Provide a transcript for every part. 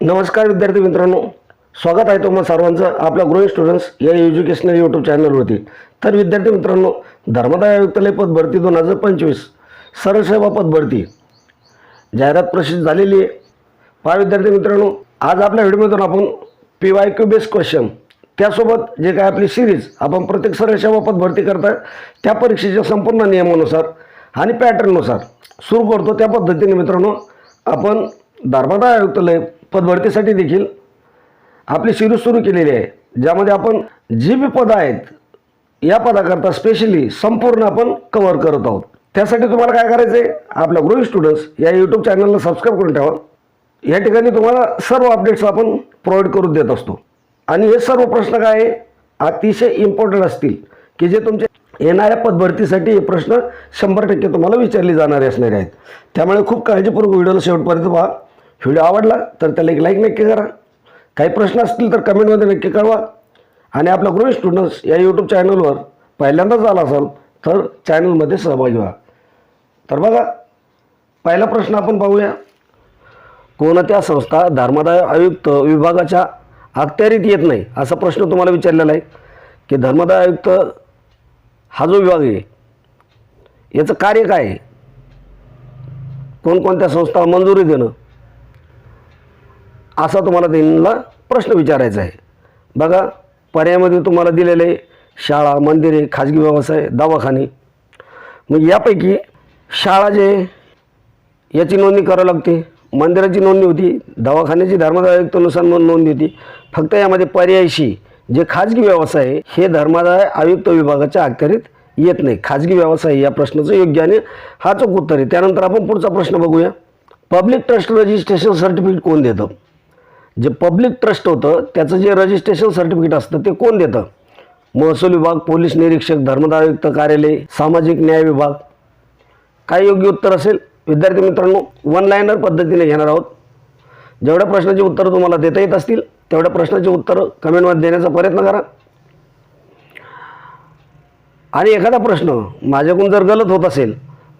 नमस्कार विद्यार्थी मित्रांनो. स्वागत आहे तुम्हाला सर्वांचं आपल्या ग्रोईंग स्टुडंट्स या एज्युकेशनल यूट्यूब चॅनलवरती तर विद्यार्थी मित्रांनो धर्मदाय आयुक्तालय पद भरती दोन हजार पंचवीस. सरळ सेवा पद भरती. जाहिरात प्रसिद्ध झालेली आहे. पहा विद्यार्थी मित्रांनो आज आपल्या व्हिडिओमधून आपण P Y Q base question त्यासोबत जे काय आपली सिरीज आपण प्रत्येक सरळ सेवा पद भरती करताय त्या परीक्षेच्या संपूर्ण नियमानुसार आणि पॅटर्ननुसार सुरू करतो. त्या पद्धतीने मित्रांनो आपण धर्मदाय आयुक्तालय पदभरतीसाठी देखील आपली सिरीज सुरू केलेली आहे. ज्यामध्ये आपण जी बी पदं आहेत या पदाकरता स्पेशली संपूर्ण आपण कव्हर करत आहोत. त्यासाठी तुम्हाला काय करायचं आहे? आपल्या ग्रोईंग स्टुडंट्स या यूट्यूब चॅनलला सबस्क्राईब करून ठेवा. या ठिकाणी तुम्हाला सर्व अपडेट्स आपण प्रोव्हाइड करून देत असतो. आणि हे सर्व प्रश्न काय आहे? अतिशय इम्पॉर्टंट असतील की जे तुमचे येणाऱ्या पदभरतीसाठी हे प्रश्न शंभर टक्के तुम्हाला विचारले जाणारे असणारे आहेत. त्यामुळे खूप काळजीपूर्वक व्हिडिओला शेवटपर्यंत पहा. व्हिडिओ आवडला तर त्याला एक लाईक नक्की करा. काही प्रश्न असतील तर कमेंटमध्ये नक्की कळवा. आणि आपला ग्रुप स्टुडंट्स या यूट्यूब चॅनलवर पहिल्यांदाच आला असाल तर चॅनलमध्ये सहभागी व्हा. तर बघा पहिला प्रश्न आपण पाहूया. कोणत्या संस्था धर्मदाय आयुक्त विभागाच्या अखत्यारीत येत नाही? असा प्रश्न तुम्हाला विचारलेला आहे की धर्मदाय आयुक्त हा जो विभाग आहे याचं कार्य काय आहे? कोणकोणत्या संस्था मंजुरी देणं? असा तुम्हाला त्यांना प्रश्न विचारायचा आहे. बघा पर्यायामध्ये तुम्हाला दिलेले शाळा मंदिरे खाजगी व्यवसाय दवाखाने. मग यापैकी शाळा जे याची नोंदणी करावी लागते. मंदिराची नोंदणी होती दवाखान्याची धर्मदाय आयुक्तानुसार नोंदणी होती. फक्त यामध्ये पर्यायशी जे खाजगी व्यवसाय आहे, हे धर्मदाय आयुक्त विभागाच्या अखत्यारीत येत नाही. खाजगी व्यवसाय या प्रश्नाचं योग्य आणि हा चूक उत्तर आहे. त्यानंतर आपण पुढचा प्रश्न बघूया. पब्लिक ट्रस्ट रजिस्ट्रेशन सर्टिफिकेट कोण देतं? जे पब्लिक ट्रस्ट होतं त्याचं जे रजिस्ट्रेशन सर्टिफिकेट असतं ते कोण देतं? महसूल विभाग पोलीस निरीक्षक धर्मदायुक्त कार्यालय सामाजिक न्याय विभाग. काय योग्य उत्तर असेल? विद्यार्थी मित्रांनो वन लाईनर पद्धतीने घेणार आहोत. जेवढ्या प्रश्नाची उत्तरं तुम्हाला देता येत असतील तेवढ्या प्रश्नाची उत्तरं कमेंटमध्ये देण्याचा प्रयत्न करा. आणि एखादा प्रश्न माझ्याकडून जर गलत होत असेल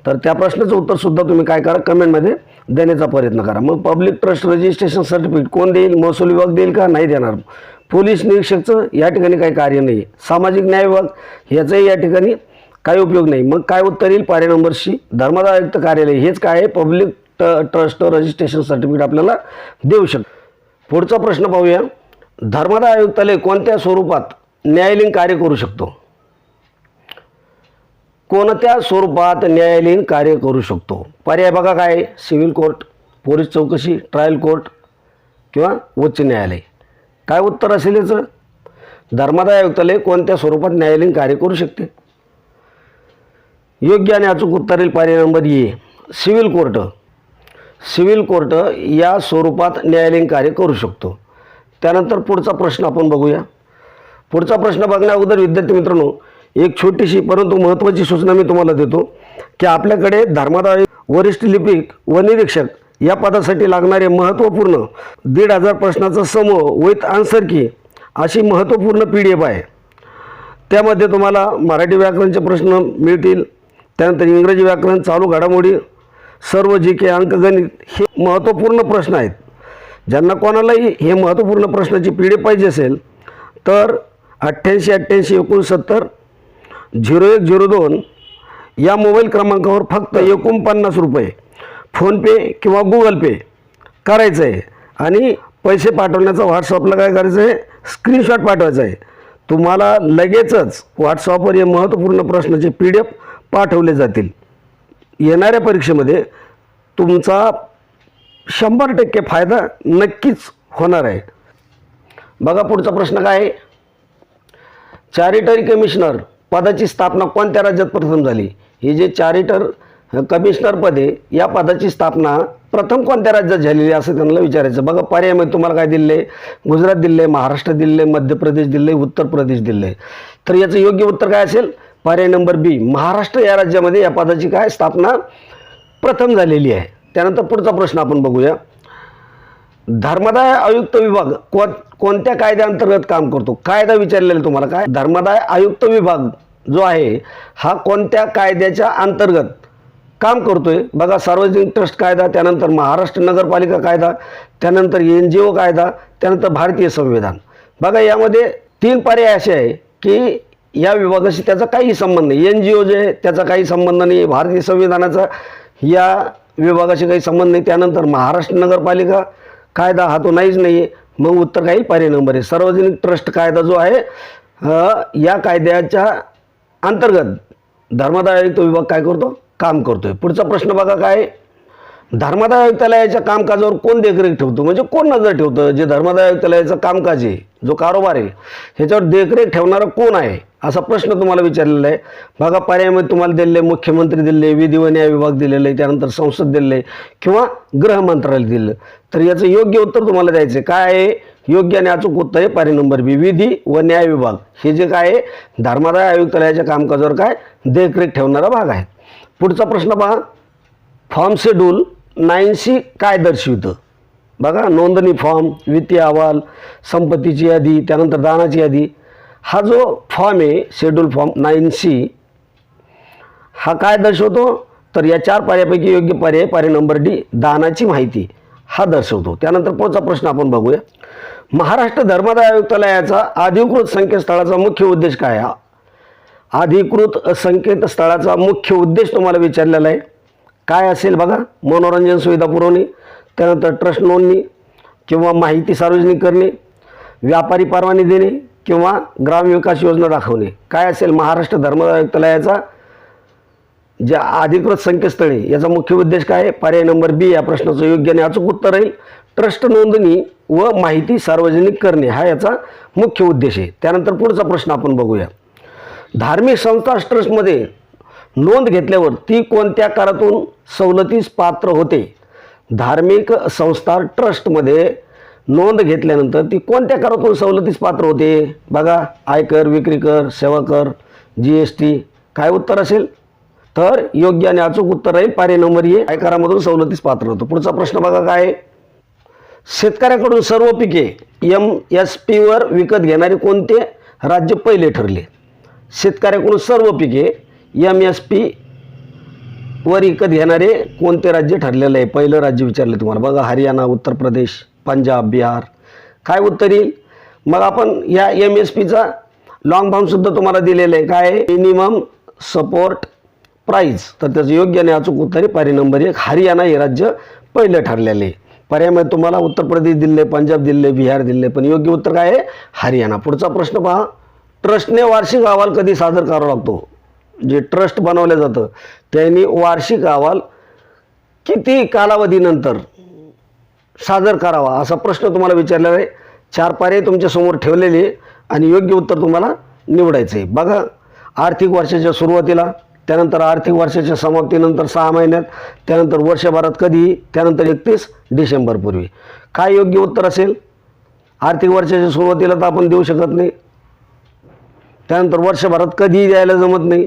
तर त्या प्रश्नाचं उत्तरसुद्धा तुम्ही काय करा कमेंटमध्ये देण्याचा प्रयत्न करा. मग पब्लिक ट्रस्ट रजिस्ट्रेशन सर्टिफिकेट कोण देईल महसूल विभाग देईल का? नाही देणार. पोलीस निरीक्षकचं या ठिकाणी काही कार्य नाही आहे सामाजिक न्याय विभाग ह्याचंही या ठिकाणी काही उपयोग नाही. मग काय उत्तर येईल? पार्या नंबर सी धर्मदाय आयुक्त कार्यालय. हेच काय आहे? पब्लिक ट ट्रस्ट रजिस्ट्रेशन सर्टिफिकेट आपल्याला देऊ शक पुढचा प्रश्न पाहूया. धर्मदाय आयुक्तालय कोणत्या स्वरूपात न्यायालयीन कार्य करू शकतो? कोणत्या स्वरूपात न्यायालयीन कार्य करू शकतो? पर्याय बघा काय आहे? सिव्हिल कोर्ट पोलीस चौकशी ट्रायल कोर्ट किंवा उच्च न्यायालय. काय उत्तर असेल याचं? धर्मादाय आयुक्तालय कोणत्या स्वरूपात न्यायालयीन कार्य करू शकते? योग्य आणि अचूक उत्तरील पर्याय number A. Civil court. Civil court या स्वरूपात न्यायालयीन कार्य करू शकतो. त्यानंतर पुढचा प्रश्न आपण बघूया. पुढचा प्रश्न बघण्या अगोदर विद्यार्थी मित्रांनो एक छोटीशी परंतु महत्त्वाची सूचना मी तुम्हाला देतो की आपल्याकडे धर्मादाय वरिष्ठ लिपिक व निरीक्षक या पदासाठी लागणारे महत्त्वपूर्ण दीड हजार प्रश्नाचा समूह विथ आन्सर की अशी महत्त्वपूर्ण पी डी एफ आहे. त्यामध्ये तुम्हाला मराठी व्याकरणचे प्रश्न मिळतील त्यानंतर इंग्रजी व्याकरण चालू घडामोडी सर्व जी के अंकगणित हे महत्त्वपूर्ण प्रश्न आहेत. ज्यांना कोणालाही हे महत्त्वपूर्ण प्रश्नाची पी पिढी पाहिजे असेल तर अठ्ठ्याऐंशी अठ्ठ्याऐंशी एकोणसत्तर झिरो एक झिरो दोन या मोबाईल क्रमांकावर फक्त एकोणपन्नास रुपये फोनपे किंवा गुगल पे करायचं आहे. आणि पैसे पाठवण्याचा व्हॉट्सअपला काय करायचं आहे? स्क्रीनशॉट पाठवायचा आहे. तुम्हाला लगेचच व्हॉट्सअपवर हे महत्त्वपूर्ण प्रश्नाचे पी डी एफ पाठवले जातील. येणाऱ्या परीक्षेमध्ये तुमचा शंभर टक्के फायदा नक्कीच होणार आहे. बघा पुढचा प्रश्न काय आहे? चॅरिटरी कमिशनर पदाची स्थापना कोणत्या राज्यात प्रथम झाली? ही जे चॅरिटर कमिशनर पद आहे या पदाची स्थापना प्रथम कोणत्या राज्यात झालेली असं त्यांना विचारायचं. बघा पर्यायमध्ये तुम्हाला काय दिले गुजरात दिले महाराष्ट्र दिले मध्य प्रदेश दिले उत्तर प्रदेश दिले तर याचं योग्य उत्तर काय असेल? पर्याय नंबर बी महाराष्ट्र या राज्यामध्ये या पदाची काय स्थापना प्रथम झालेली आहे. त्यानंतर पुढचा प्रश्न आपण बघूया. धर्मदाय आयुक्त विभाग कोण कोणत्या कायद्याअंतर्गत काम करतो? कायदा विचारलेला आहे तुम्हाला काय? धर्मदाय आयुक्त विभाग जो आहे हा कोणत्या कायद्याच्या अंतर्गत काम करतोय? बघा सार्वजनिक ट्रस्ट कायदा त्यानंतर महाराष्ट्र नगरपालिका कायदा त्यानंतर एन जी ओ कायदा त्यानंतर भारतीय संविधान. बघा यामध्ये तीन पर्याय असे आहे की या विभागाशी त्याचा काही संबंध नाही. एन जी ओ जे आहे त्याचा काही संबंध नाही. भारतीय संविधानाचा या विभागाशी काही संबंध नाही. त्यानंतर महाराष्ट्र नगरपालिका कायदा हा तो नाहीच नाही आहे मग उत्तर काही पर्याय नंबर आहे सार्वजनिक ट्रस्ट कायदा जो आहे या कायद्याच्या अंतर्गत धर्मादाय आयुक्त विभाग काय करतो? काम करतोय. पुढचा प्रश्न बघा काय? आहे? धर्मादाय आयुक्तालयाच्या कामकाजावर कोण देखरेख ठेवतो? म्हणजे कोण नजर ठेवतं? जे धर्मादाय आयुक्तालयाचं कामकाज आहे जो कारोबार आहे ह्याच्यावर देखरेख ठेवणारा कोण आहे? असा प्रश्न तुम्हाला विचारलेला आहे. बघा पर्यायामध्ये तुम्हाला दिलेले आहे, मुख्यमंत्री दिले विधी व न्याय विभाग दिलेला आहे त्यानंतर संसद दिलेलं आहे किंवा गृह मंत्रालय दिलं तर याचं योग्य उत्तर तुम्हाला द्यायचं आहे. काय आहे? योग्य आणि अचूक उत्तर आहे पर्याय नंबर बी. विधी व न्याय विभाग. हे जे काय आहे? धर्मादाय आयुक्तालयाच्या कामकाजावर काय? देखरेख ठेवणारा भाग आहे पुढचा प्रश्न पहा. फॉर्म शेड्यूल नाईनशी काय दर्शवितं? बघा नोंदणी फॉर्म वित्तीय अहवाल संपत्तीची यादी त्यानंतर दानाची यादी. हा जो फॉर्म आहे शेड्यूल फॉर्म नाईनशी हा काय दर्शवतो? तर या चार पर्यायापैकी योग्य पर्याय पर्याय नंबर डी दानाची माहिती. हा दर्शवतो. त्यानंतर पुढचा प्रश्न आपण बघूया. महाराष्ट्र धर्मादाय आयुक्तालयाचा अधिकृत संकेतस्थळाचा मुख्य उद्देश काय हा? अधिकृत संकेतस्थळाचा मुख्य उद्देश तुम्हाला विचारलेला आहे. काय असेल बघा मनोरंजन सुविधा पुरवणे त्यानंतर ट्रस्ट नोंदणी किंवा माहिती सार्वजनिक करणे व्यापारी परवाने देणे किंवा ग्रामविकास योजना दाखवणे. काय असेल महाराष्ट्र धर्मदायुक्तालयाचा जे अधिकृत संकेतस्थळे याचा मुख्य उद्देश काय आहे? पर्याय नंबर बी या प्रश्नाचं योग्य आणि अचूक उत्तर राहील. ट्रस्ट नोंदणी व माहिती सार्वजनिक करणे हा याचा मुख्य उद्देश आहे. त्यानंतर पुढचा प्रश्न आपण बघूया. धार्मिक संस्था ट्रस्टमध्ये नोंद घेतल्यावर ती कोणत्या करातून सवलतीस पात्र होते? धार्मिक संस्था ट्रस्टमध्ये नोंद घेतल्यानंतर ती कोणत्या करातून सवलतीस पात्र होते? बघा आयकर विक्री कर सेवा कर जी एस टी काय उत्तर असेल? तर योग्य आणि अचूक उत्तर राहील. पारे नंबर ये आयकरामधून सवलतीस पात्र होतं. पुढचा प्रश्न बघा काय शेतकऱ्याकडून सर्व पिके एम एस पीवर विकत घेणारे कोणते राज्य पहिले ठरले? शेतकऱ्याकडून सर्व पिके एम एस पी वर विकत घेणारे कोणते राज्य ठरलेलं आहे? पहिलं राज्य विचारलं तुम्हाला. बघा हरियाणा उत्तर प्रदेश पंजाब बिहार. काय उत्तर येईल? मग आपण या एम एस पीचा लॉंग फॉर्मसुद्धा तुम्हाला दिलेलं आहे. काय मिनिमम सपोर्ट प्राईज तर त्याचं योग्य आणि अचूक उत्तर आहे. पर्याय नंबर एक हरियाणा हे राज्य पहिलं ठरलेलं आहे. पर्यायामध्ये तुम्हाला उत्तर प्रदेश दिले पंजाब दिले बिहार दिले पण योग्य उत्तर काय आहे? हरियाणा. पुढचा प्रश्न पहा. ट्रस्टने वार्षिक अहवाल कधी सादर करावा लागतो? जे ट्रस्ट बनवलं जातं त्यांनी वार्षिक अहवाल किती कालावधीनंतर सादर करावा असा प्रश्न तुम्हाला विचारलेला आहे. चार पर्याय तुमच्यासमोर ठेवलेले आहे आणि योग्य उत्तर तुम्हाला निवडायचं आहे. बघा आर्थिक वर्षाच्या सुरुवातीला त्यानंतर आर्थिक वर्षाच्या समाप्तीनंतर सहा महिन्यात त्यानंतर वर्षभरात कधी त्यानंतर एकतीस डिसेंबरपूर्वी काय योग्य उत्तर असेल? आर्थिक वर्षाच्या सुरुवातीला तर आपण देऊ शकत नाही. त्यानंतर वर्षभरात कधीही द्यायला जमत नाही.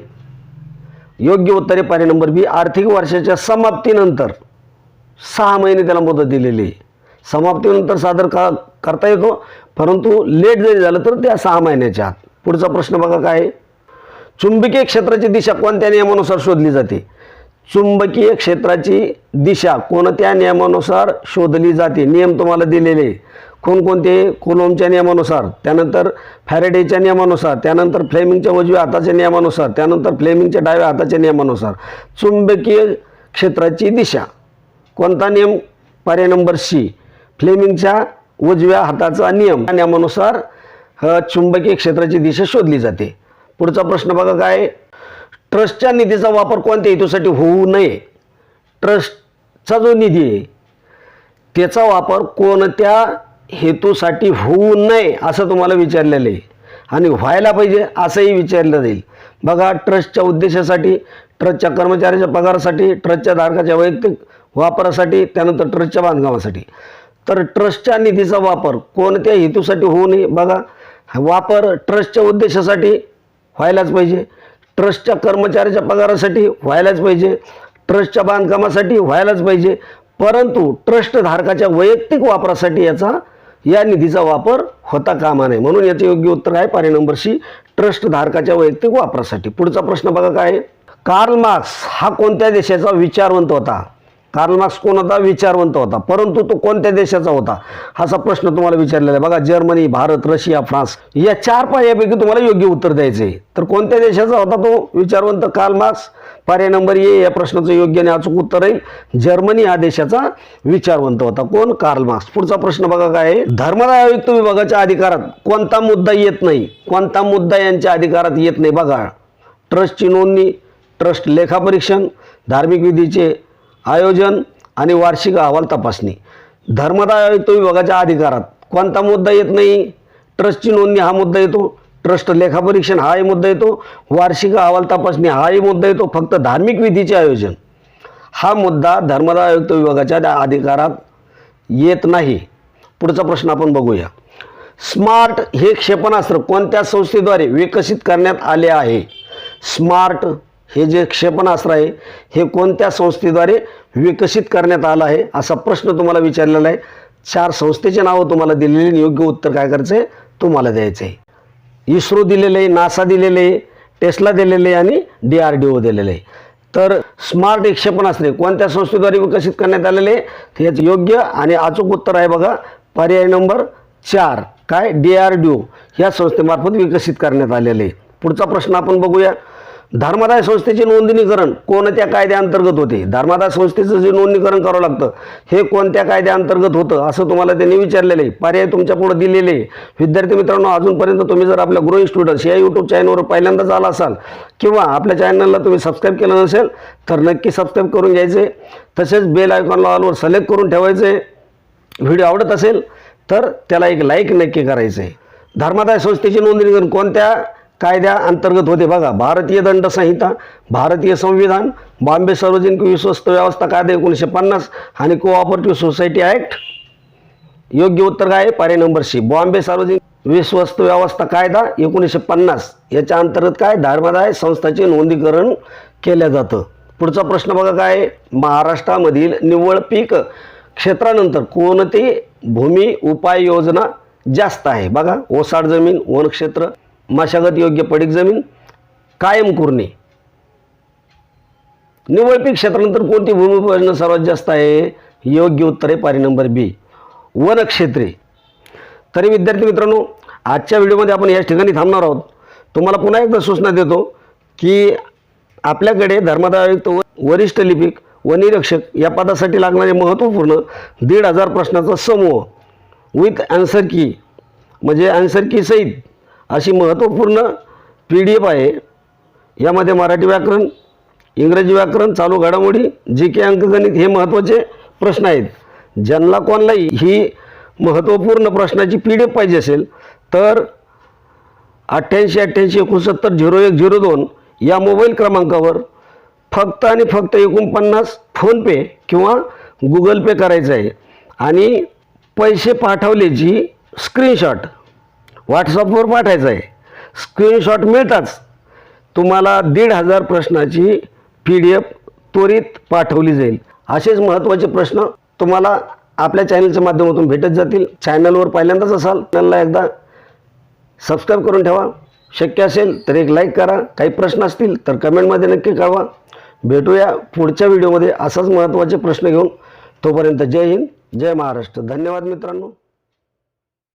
योग्य उत्तरे आहे पर्याय नंबर बी आर्थिक वर्षाच्या समाप्तीनंतर सहा महिने त्याला मुदत दिलेली. आहे समाप्तीनंतर सादर का करता येतो. परंतु लेट जरी झालं तर त्या सहा महिन्याच्या आत. पुढचा प्रश्न बघा काय चुंबकीय क्षेत्राची दिशा कोणत्या नियमानुसार शोधली जाते? चुंबकीय क्षेत्राची दिशा कोणत्या नियमानुसार शोधली जाते? नियम तुम्हाला दिलेले. कोणकोणते? कोलोमच्या नियमानुसार. त्यानंतर फॅरेडेच्या नियमानुसार. त्यानंतर फ्लेमिंगच्या उजव्या हाताच्या नियमानुसार. त्यानंतर फ्लेमिंगच्या डाव्या हाताच्या नियमानुसार. चुंबकीय क्षेत्राची दिशा. कोणता नियम? पर्याय नंबर सी. फ्लेमिंगच्या उजव्या हाताचा नियम. या नियमानुसार चुंबकीय क्षेत्राची दिशा शोधली जाते. पुढचा प्रश्न बघा काय? ट्रस्टच्या निधीचा वापर कोणत्या हेतूसाठी होऊ नये? ट्रस्टचा जो निधी आहे त्याचा वापर कोणत्या हेतूसाठी होऊ नये असं तुम्हाला विचारलेलं आहे. आणि व्हायला पाहिजे असंही विचारलं जाईल. बघा ट्रस्टच्या उद्देशासाठी ट्रस्टच्या कर्मचाऱ्याच्या पगारासाठी ट्रस्टच्या धारकाच्या वैयक्तिक वापरासाठी त्यानंतर ट्रस्टच्या बांधकामासाठी. तर ट्रस्टच्या निधीचा वापर कोणत्या हेतूसाठी होऊ नये? बघा वापर ट्रस्टच्या उद्देशासाठी व्हायलाच पाहिजे. ट्रस्टच्या कर्मचाऱ्याच्या पगारासाठी व्हायलाच पाहिजे. ट्रस्टच्या बांधकामासाठी व्हायलाच पाहिजे. परंतु ट्रस्ट धारकाच्या वैयक्तिक वापरासाठी याचा या निधीचा वापर होता कामा नये. म्हणून याचे योग्य उत्तर आहे पर्याय नंबर सी ट्रस्ट धारकाच्या वैयक्तिक वापरासाठी. पुढचा प्रश्न बघा काय कार्ल मार्क्स हा कोणत्या देशाचा विचारवंत होता? कार्ल मार्क्स कोण होता विचारवंत होता? परंतु तो कोणत्या देशाचा होता? असा प्रश्न तुम्हाला विचारलेला आहे. बघा जर्मनी भारत रशिया फ्रान्स या चार पर्यायापैकी तुम्हाला योग्य उत्तर द्यायचे आहे तर कोणत्या देशाचा होता तो विचारवंत? कार्ल मार्क्स पर्याय नंबर ए या प्रश्नाचं योग्य आणि अचूक उत्तर राहील जर्मनी हा देशाचा विचारवंत होता. कोण? कार्ल मार्क्स पुढचा प्रश्न बघा काय आहे. धर्मदाय आयुक्त विभागाच्या अधिकारात कोणता मुद्दा येत नाही? कोणता मुद्दा यांच्या अधिकारात येत नाही? बघा ट्रस्टची नोंदणी ट्रस्ट लेखापरीक्षण धार्मिक विधीचे आयोजन आणि वार्षिक अहवाल तपासणी. धर्मदाय आयुक्त विभागाच्या अधिकारात. कोणता मुद्दा येत नाही? ट्रस्टची नोंदणी हा मुद्दा येतो. ट्रस्ट लेखापरीक्षण हाही मुद्दा येतो. वार्षिक अहवाल तपासणी हाही मुद्दा येतो. फक्त धार्मिक विधीचे आयोजन. हा मुद्दा धर्मदाय आयुक्त विभागाच्या त्या अधिकारात येत नाही. पुढचा प्रश्न आपण बघूया. स्मार्ट हे क्षेपणास्त्र कोणत्या संस्थेद्वारे विकसित करण्यात आले आहे? स्मार्ट हे जे क्षेपणास्त्र आहे हे कोणत्या संस्थेद्वारे विकसित करण्यात आलं आहे असा प्रश्न तुम्हाला विचारलेला आहे. चार संस्थेचे नावं तुम्हाला दिलेली आणि योग्य उत्तर काय करायचं आहे तुम्हाला द्यायचं आहे इस्रो दिलेलं आहे नासा दिलेलं आहे टेस्ला दिलेलं आहे आणि डी आर डी ओ दिलेलं आहे. तर स्मार्ट एक क्षेपणास्त्रे कोणत्या संस्थेद्वारे विकसित करण्यात आलेले आहे याचं योग्य आणि अचूक उत्तर आहे बघा. पर्याय नंबर चार काय? डी आर डी ओ ह्या संस्थेमार्फत विकसित करण्यात आलेले आहे. पुढचा प्रश्न आपण बघूया. धर्मादाय संस्थेचे नोंदणीकरण कोणत्या कायद्याअंतर्गत होते? धर्मादाय संस्थेचं जे नोंदणीकरण करावं लागतं हे कोणत्या कायद्याअंतर्गत होतं असं तुम्हाला त्यांनी विचारलेलं आहे. पर्याय तुमच्यापुढे दिलेले आहे. विद्यार्थी मित्रांनो अजूनपर्यंत तुम्ही जर आपल्या ग्रोईंग स्टुडंट्स या यूट्यूब चॅनलवर पहिल्यांदाच आला असाल किंवा आपल्या चॅनलला तुम्ही सबस्क्राईब केलं नसेल तर नक्की सबस्क्राईब करून घ्यायचे तसेच बेल आयकॉनला ऑलवर सिलेक्ट करून ठेवायचे व्हिडिओ आवडत असेल तर त्याला एक लाईक नक्की करायचं आहे धर्मादाय संस्थेची नोंदणीकरण कोणत्या कायद्या अंतर्गत होते. बघा भारतीय दंड संहिता भारतीय संविधान बॉम्बे सार्वजनिक विश्वस्त व्यवस्था कायदा एकोणीसशे पन्नास आणि कोऑपरेटिव्ह सोसायटी ॲक्ट योग्य उत्तर काय आहे? पर्याय नंबर सी. बॉम्बे सार्वजनिक विश्वस्त व्यवस्था कायदा एकोणीसशे पन्नास याच्या अंतर्गत काय? धर्मादाय संस्थाचे नोंदीकरण केलं जातं. पुढचा प्रश्न बघा काय महाराष्ट्रामधील निव्वळ पीक क्षेत्रानंतर कोणती भूमी उपाययोजना जास्त आहे? बघा ओसाड जमीन वनक्षेत्र मशागत योग्य पडीक जमीन कायम कुरणे. निवळ पीक क्षेत्रानंतर कोणती भूमी सर्वात जास्त आहे? योग्य उत्तर आहे पारी नंबर बी. वनक्षेत्रे. तरी विद्यार्थी मित्रांनो आजच्या व्हिडिओमध्ये आपण याच ठिकाणी थांबणार आहोत. तुम्हाला पुन्हा एकदा सूचना देतो की आपल्याकडे धर्मादायुक्त आयुक्त व वरिष्ठ लिपिक व निरीक्षक या पदासाठी लागणारे महत्त्वपूर्ण दीड हजार प्रश्नाचा समूह विथ आन्सर की म्हणजे आन्सर की सहित अशी महत्त्वपूर्ण पी डी एफ आहे. यामध्ये मराठी व्याकरण इंग्रजी व्याकरण चालू घडामोडी जी के अंकगणित हे महत्त्वाचे प्रश्न आहेत. ज्यांना कोणालाही ही महत्त्वपूर्ण प्रश्नाची पी डी एफ पाहिजे असेल तर अठ्ठ्याऐंशी अठ्ठ्याऐंशी एकोणसत्तर झिरो एक झिरो दोन या मोबाईल क्रमांकावर फक्त आणि फक्त एकोणपन्नास फोनपे किंवा गुगल पे करायचं आहे. आणि पैसे पाठवल्याची स्क्रीनशॉट. व्हॉट्सअपवर पाठायचं आहे स्क्रीनशॉट मिळताच तुम्हाला दीड हजार प्रश्नाची पी डी एफ त्वरित पाठवली जाईल. असेच महत्त्वाचे प्रश्न तुम्हाला आपल्या चॅनलच्या माध्यमातून भेटत जातील. चॅनलवर पहिल्यांदाच असाल चॅनलला एकदा सबस्क्राईब करून ठेवा. शक्य असेल तर एक लाईक करा. काही प्रश्न असतील तर कमेंटमध्ये नक्की कळवा. भेटूया पुढच्या व्हिडिओमध्ये असाच महत्त्वाचे प्रश्न घेऊन. तोपर्यंत जय हिंद जय महाराष्ट्र. धन्यवाद मित्रांनो.